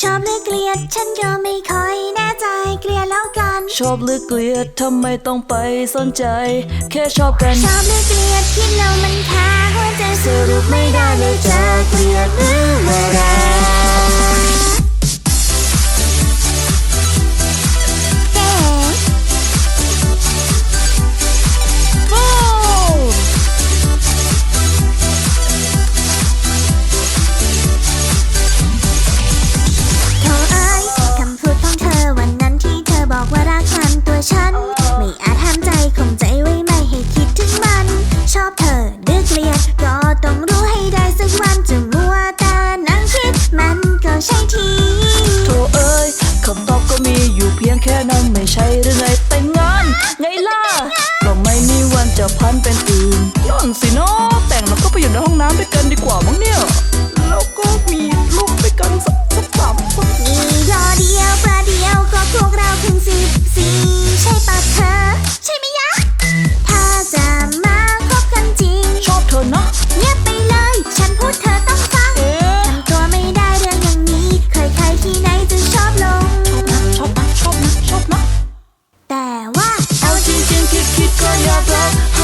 ชอบหรือเกลียดฉันก็ไม่ค่อยแน่ใจเกลียดแล้วกัน ชอบหรือเกลียดทำไมต้องไปสนใจ แค่ชอบกัน ชอบหรือเกลียดคิดแล้วมันแค่หัวใจสรุปไม่ได้เลยจะเกลียดหรือ เกลียด ก็ต้องรู้ให้ได้สักวันจะมัวแต่นั่งคิดมันก็ใช่ทีโธ่เอ้ยคำตอบก็มีอยู่เพียงแค่นั้นไม่ใช่หรือไงแต่งงาน ไงล่ะก็ไม่มีวันจะพันเป็นอื่นนั่นสิเนาะแต่งแล้วก็ไปอยู่ในห้องน้ำด้วยกันดีกว่ามั้งเนี่ย your blood.